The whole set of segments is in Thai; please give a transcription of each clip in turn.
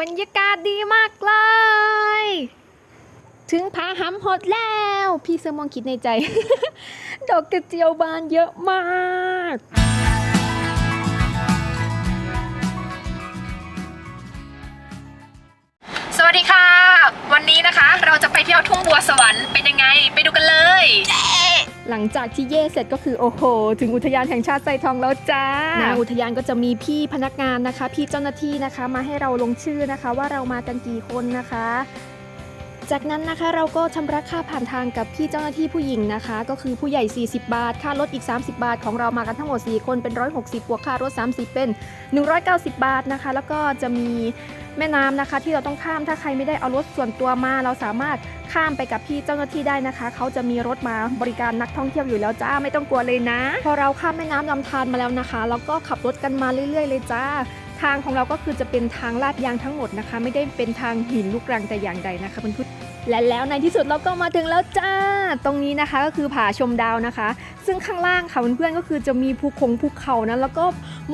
บรรยากาศดีมากเลย ถึงผาหำหดแล้ว พี่เซอร์มองคิดในใจ ดอกกระเจียวบานเยอะมากสวัสดีค่ะ วันนี้นะคะเราจะไปเที่ยวทุ่งบัวสวรรค์เป็นยังไง ไปดูกันเลย หลังจากที่เย่เสร็จก็คือโอ้โห ถึงอุทยานแห่งชาติไซทองแล้วจ้าในอุทยานก็จะมีพี่พนักงานนะคะ พี่เจ้าหน้าที่นะคะ มาให้เราลงชื่อนะคะ ว่าเรามากันกี่คนนะคะ จากนั้นนะคะเราก็ชำระค่าผ่านทางกับพี่เจ้าหน้าที่ผู้หญิงนะคะ ก็คือผู้ใหญ่ 40 บาท ค่ารถอีก 30 บาท ของเรามากันทั้งหมด 4 คนเป็น 160บวกค่ารถ 30 เป็น 190 บาทนะคะ แล้วก็จะมีแม่น้ำนะคะ ที่เราต้องข้ามถ้าใครไม่ได้เอารถส่วนตัวมาเราสามารถข้ามไปกับพี่เจ้าหน้าที่ได้นะคะ เขาจะมีรถมาบริการนักท่องเที่ยวอยู่แล้วจ้าไม่ต้องกลัวเลยนะ พอเราข้ามแม่น้ำลำธารมาแล้วนะคะแล้วก็ขับรถกันมาเรื่อย ๆ เลยจ้า ทางของเราก็คือจะเป็นทางลาดยางทั้งหมดนะคะ ไม่ได้เป็นทางหินลูกรังแต่อย่างใดนะคะเพื่อน และแล้วในที่สุดเราก็มาถึงแล้วจ้า ตรงนี้นะคะก็คือผาชมดาวนะคะ ซึ่งข้างล่างค่ะเพื่อนๆก็คือจะมีภูคงภูเขานะแล้วก็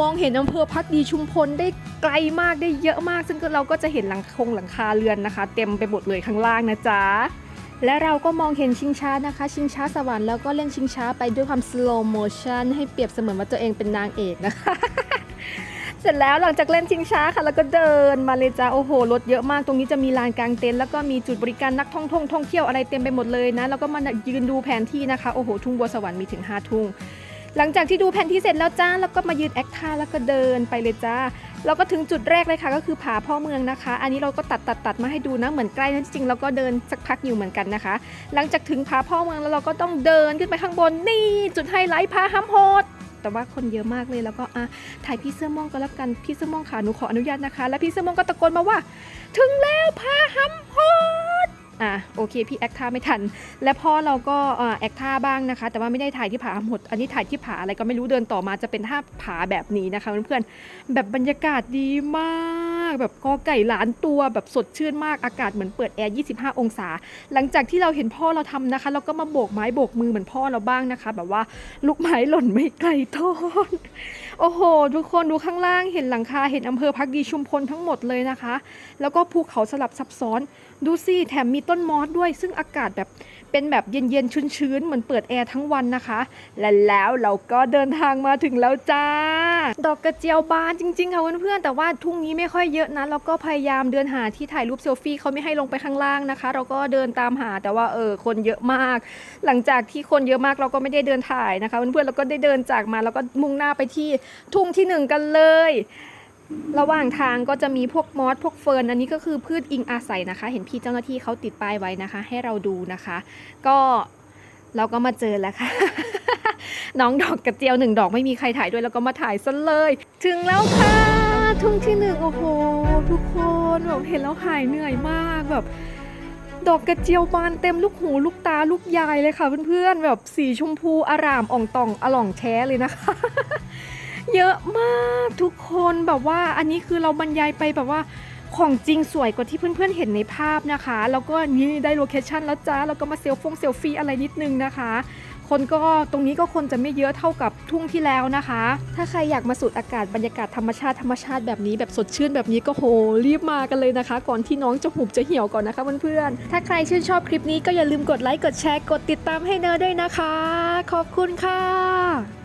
มองเห็นอำเภอพักดีชุมพลได้ไกลมากได้เยอะมาก ซึ่งเราก็จะเห็นหลังคงหลังคาเรือนนะคะ เต็มไปหมดเลยข้างล่างนะจ๊ะและเราก็มองเห็นชิงช้านะคะ ชิงช้าสวรรค์แล้วก็เล่นชิงช้าไปด้วยความ slow motion ให้เปรียบเสมือนว่าตัวเองเป็นนางเอกนะคะ สร็จแล้วหลังจากเล่นชิงช้าค่ะ แล้วก็เดินมาเลยจ้าโอ้โหรถเยอะมากตรงนี้จะมีลานกลางเต็นท์แล้วก็มีจุดบริการนักท่องท่องท่องเที่ยวอะไรเต็มไปหมดเลยนะ แล้วก็มายืนดูแผนที่นะคะโอ้โหทุ่งบัวสวรรค์มีถึง5ทุ่งหลังจากที่ดูแผนที่เสร็จแล้วจ้าแล้วก็มายืนแอคท่าแล้วก็เดินไปเลยจ้าเราก็ถึงจุดแรกเลยค่ะ ก็คือผาพ่อเมืองนะคะ อันนี้เราก็ตัดตัดตัดมาให้ดูนะเหมือนใกล้นะจริงๆเราก็เดินสักพักอยู่เหมือนกันนะคะ หลังจากถึงผาพ่อเมืองแล้วเราก็ต้องเดินขึ้นไปข้างบนนี่จุดไฮไลท์ผาห้ำโหด แต่ว่าคนเยอะมากเลยแล้วก็อะถ่ายพี่เสื้อม่วงก็แล้วกันพี่เสื้อม่วงค่ะหนูขออนุญาตนะคะ แล้วพี่เสื้อม่วงก็ตะโกนมาว่า ถึงแล้วผาหัมฮอดอะโอเคพี่แอคท่าไม่ทัน และพ่อเราก็อ่อแอคท่าบ้างนะคะ แต่ว่าไม่ได้ถ่ายที่ผาหมด อันนี้ถ่ายที่ผาอะไรก็ไม่รู้เดินต่อมาจะเป็นท่าผาแบบนี้นะคะเพื่อนๆแบบบรรยากาศดีมาก แบบกอไก่หลานตัวแบบสดชื่นมากอากาศเหมือนเปิดแอร์ 25 องศา หลังจากที่เราเห็นพ่อเราทำนะคะ เราก็มาโบกไม้โบกมือเหมือนพ่อเราบ้างนะคะ แบบว่าลูกไม้หล่นไม่ไกลต้นโอ้โห ทุกคนดูข้างล่างเห็นหลังคาเห็นอำเภอพักดีชุมพลทั้งหมดเลยนะคะ แล้วก็ภูเขาสลับซับซ้อนดูสิแถมมีต้นมอสด้วย ซึ่งอากาศแบบเป็นแบบเย็นๆชื้นๆเหมือนเปิดแอร์ทั้งวันนะคะ และแล้วเราก็เดินทางมาถึงแล้วจ้า ดอกกระเจียวบานจริงๆค่ะเพื่อนๆแต่ว่าทุ่งนี้ไม่ค่อยเยอะนะเราก็พยายามเดินหาที่ถ่ายรูปเซลฟี่เขาไม่ให้ลงไปข้างล่างนะคะ เราก็เดินตามหาแต่ว่าเออคนเยอะมาก หลังจากที่คนเยอะมากเราก็ไม่ได้เดินถ่ายนะคะเพื่อนๆเราก็ได้เดินจากมาแล้วก็มุ่งหน้าไปที่ทุ่งที่หนึ่งกันเลยระหว่างทางก็จะมีพวกมอสพวกเฟิร์น อันนี้ก็คือพืชอิงอาศัยนะคะ เห็นพี่เจ้าหน้าที่เขาติดป้ายไว้นะคะ ให้เราดูนะคะ ก็เราก็มาเจอแล้วค่ะ น้องดอกกระเจียวหนึ่งดอกไม่มีใครถ่ายด้วยแล้วก็มาถ่ายซะเลย ถึงแล้วค่ะ ทุ่งที่หนึ่งโอ้โหทุกคนแบบเห็นแล้วหายเหนื่อยมากแบบ ดอกกระเจียวบานเต็มลูกหูลูกตาลูกยายเลยค่ะเพื่อนๆแบบสีชมพูอารามอ่องตองอล่องแท้เลยนะคะ เยอะมากทุกคนแบบว่าอันนี้คือเราบรรยายไปแบบว่าของจริงสวยกว่าที่เพื่อนๆเห็นในภาพนะคะ แล้วก็นี่ได้โลเคชั่นแล้วจ้า แล้วก็มาเซลฟงเซลฟี่อะไรนิดนึงนะคะ คนก็ตรงนี้ก็คนจะไม่เยอะเท่ากับทุ่งที่แล้วนะคะ ถ้าใครอยากมาสูดอากาศบรรยากาศธรรมชาติธรรมชาติแบบนี้แบบสดชื่นแบบนี้ก็โหรีบมากันเลยนะคะ ก่อนที่น้องจะหุบจะเหี่ยวก่อนนะคะเพื่อนๆ ถ้าใครชื่นชอบคลิปนี้ก็อย่าลืมกดไลค์กดแชร์กดติดตามให้เนอด้วยนะคะ ขอบคุณค่ะ